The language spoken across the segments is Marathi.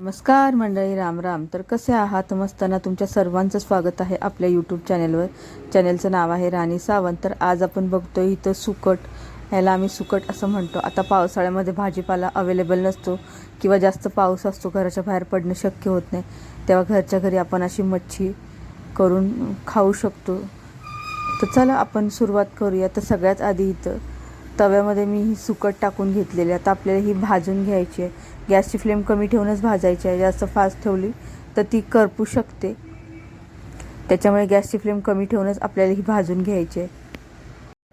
नमस्कार मंडळी राम राम. तर कसे आहात? मस्ताना तुमच्या सर्वांचं स्वागत आहे आपल्या यूट्यूब चॅनलवर चॅनलचं नाव आहे राणी सावंत. तर आज आपण बघतो इथं सुकट. ह्याला आम्ही सुकट असं म्हणतो. आता पावसाळ्यामध्ये भाजीपाला अवेलेबल नसतो किंवा जास्त पाऊस असतो घराच्या बाहेर पडणं शक्य होत नाही. तेव्हा घरच्या घरी आपण अशी मच्छी करून खाऊ शकतो. तर चला आपण सुरुवात करूया. तर सगळ्यात आधी इथं तव्यामध्ये मी ही सुकट टाकून घेतलेली आहे. आता आपल्याला ही भाजून घ्यायची आहे. गॅसची फ्लेम कमी ठेवूनच भाजायची आहे. जास्त फास्ट ठेवली तर ती करपू शकते. त्याच्यामुळे गॅसची फ्लेम कमी ठेवूनच आपल्याला ही भाजून घ्यायची आहे.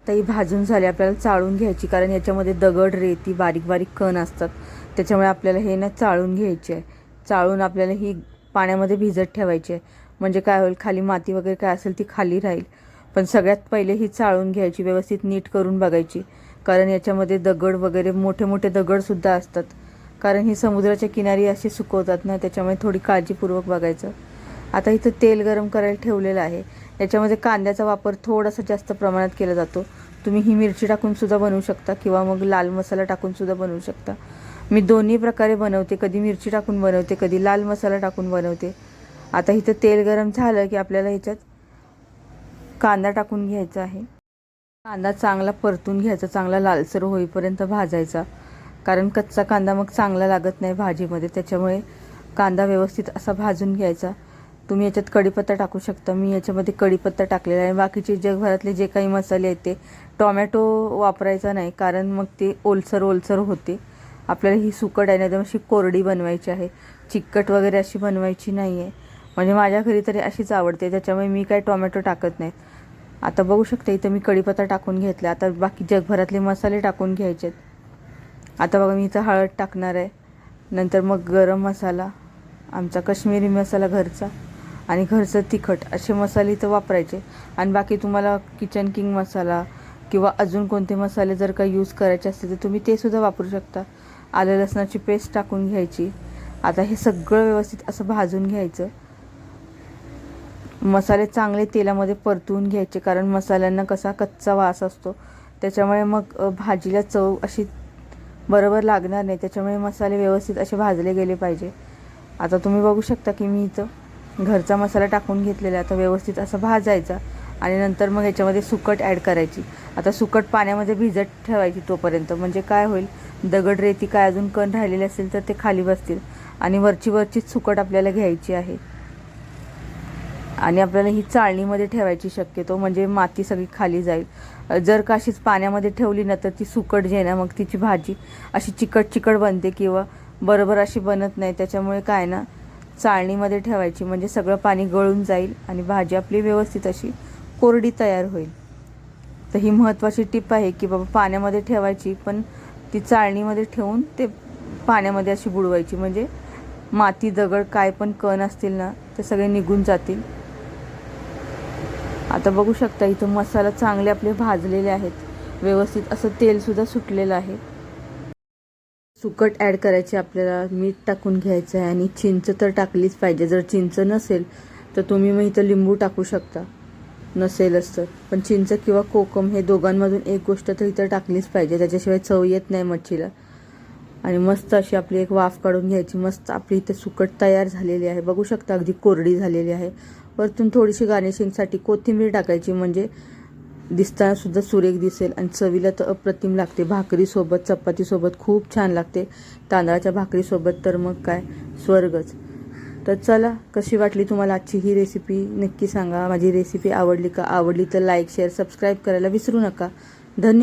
आता ही भाजून झाली आपल्याला चाळून घ्यायची कारण याच्यामध्ये दगड रेती बारीक बारीक कण असतात. त्याच्यामुळे आपल्याला हे ना चाळून घ्यायची आहे. चाळून आपल्याला ही पाण्यामध्ये भिजत ठेवायची आहे. म्हणजे काय होईल खाली माती वगैरे काय असेल ती खाली राहील. पण सगळ्यात पहिले ही चाळून घ्यायची व्यवस्थित नीट करून बघायची. कारण याच्यामध्ये दगड वगैरे मोठे मोठे दगडसुद्धा असतात. कारण ही समुद्राच्या किनारी अशी सुकवतात ना त्याच्यामुळे थोडी काळजीपूर्वक बघायचं. आता इथं तेल गरम करायला ठेवलेलं आहे. याच्यामध्ये कांद्याचा वापर थोडासा जास्त प्रमाणात केला जातो. तुम्ही ही मिरची टाकूनसुद्धा बनवू शकता किंवा मग लाल मसाला टाकूनसुद्धा बनवू शकता. मी दोन्ही प्रकारे बनवते. कधी मिरची टाकून बनवते कधी लाल मसाला टाकून बनवते. आता इथं तेल गरम झालं की आपल्याला ह्याच्यात कांदा टाकून घ्यायचा आहे. कांदा चांगला परतून घ्यायचा चांगला लालसर होईपर्यंत भाजायचा. कारण कच्चा कांदा मग चांगला लागत नाही भाजीमध्ये त्याच्यामुळे कांदा व्यवस्थित असा भाजून घ्यायचा. तुम्ही याच्यात कढीपत्ता टाकू शकता. मी याच्यामध्ये कढीपत्ता टाकलेला आहे. बाकीचे जगभरातले जे काही मसाले आहेत ते टॉमॅटो वापरायचा नाही कारण मग ते ओलसर ओलसर होते. आपल्याला ही सुकट आहे ना एकदम अशी कोरडी बनवायची आहे. चिकट वगैरे अशी बनवायची नाही आहे म्हणजे माझ्या घरी तरी अशीच आवडते त्याच्यामुळे मी काय टोमॅटो टाकत नाहीत. आता बघू शकते इथं मी कढीपत्ता टाकून घेतला आता बाकी जगभरातले मसाले टाकून घ्यायचे आता बघा मी इथं हळद टाकणार आहे. नंतर मग गरम मसाला आमचा काश्मीरी मसाला घरचा आणि घरचं तिखट असे मसाले इथं वापरायचे. आणि बाकी तुम्हाला किचन किंग मसाला किंवा अजून कोणते मसाले जर का यूज करायचे असतील तर तुम्ही ते सुद्धा वापरू शकता. आलं लसणाची पेस्ट टाकून घ्यायची. आता हे सगळं व्यवस्थित असं भाजून घ्यायचं. मसाले चांगले तेलामध्ये परतवून घ्यायचे कारण मसाल्यांना कसा कच्चा वास असतो. त्याच्यामुळे मग भाजीला चव अशी बरोबर लागणार नाही. त्याच्यामुळे मसाले व्यवस्थित असे भाजले गेले पाहिजे. आता तुम्ही बघू शकता की मी इथं घरचा मसाला टाकून घेतलेला आता व्यवस्थित असं भाजायचा आणि नंतर मग याच्यामध्ये सुकट ॲड करायची. आता सुकट पाण्यामध्ये भिजत ठेवायची तोपर्यंत. म्हणजे काय होईल? दगड रेती काय अजून कण राहिलेले असेल तर ते खाली बसतील आणि वरची वरचीच सुकट आपल्याला घ्यायची आहे. आणि आपल्याला ही चाळणीमध्ये ठेवायची शक्यतो म्हणजे माती सगळी खाली जाईल. जर का अशीच पाण्यामध्ये ठेवली ना तर ती सुकट जे ना मग तिची भाजी अशी चिकट चिकट बनते किंवा बरोबर अशी बनत नाही. त्याच्यामुळे काय ना चाळणीमध्ये ठेवायची म्हणजे सगळं पाणी गळून जाईल आणि भाजी आपली व्यवस्थित अशी कोरडी तयार होईल. तर ही महत्त्वाची टीप आहे की बाबा पाण्यामध्ये ठेवायची पण ती चाळणीमध्ये ठेवून ते पाण्यामध्ये अशी बुडवायची. म्हणजे माती दगड काय पण कण असतील ना ते सगळे निघून जातील. आता बघू शकता इथं मसाला चांगले आपले भाजलेले आहेत. व्यवस्थित असं तेलसुद्धा सुटलेलं आहे. सुकट ॲड करायचे आपल्याला मीठ टाकून घ्यायचं आहे आणि चिंच तर टाकलीच पाहिजे. जर चिंच नसेल तर तुम्ही मग इथं लिंबू टाकू शकता. नसेलच तर. पण चिंच किंवा कोकम हे दोघांमधून एक गोष्ट तर इथं टाकलीच पाहिजे. त्याच्याशिवाय चव येत नाही मच्छीला. आणि मस्त अशी आपली एक वाफ काढून घ्यायची. मस्त आपली इथे सुकट तयार झालेली आहे. बघू शकता अगदी कोरडी झालेली आहे. वरतून थोडीशी गार्निशिंगसाठी कोथिंबीर टाकायची. म्हणजे दिसतानासुद्धा सुरेख दिसेल. आणि चवीला तर अप्रतिम लागते. भाकरीसोबत चपातीसोबत खूप छान लागते. तांदळाच्या भाकरीसोबत तर मग काय? स्वर्गच. तर चला कशी वाटली तुम्हाला आजची ही रेसिपी नक्की सांगा. माझी रेसिपी आवडली का? आवडली तर लाईक शेअर सबस्क्राईब करायला विसरू नका. धन्यवाद.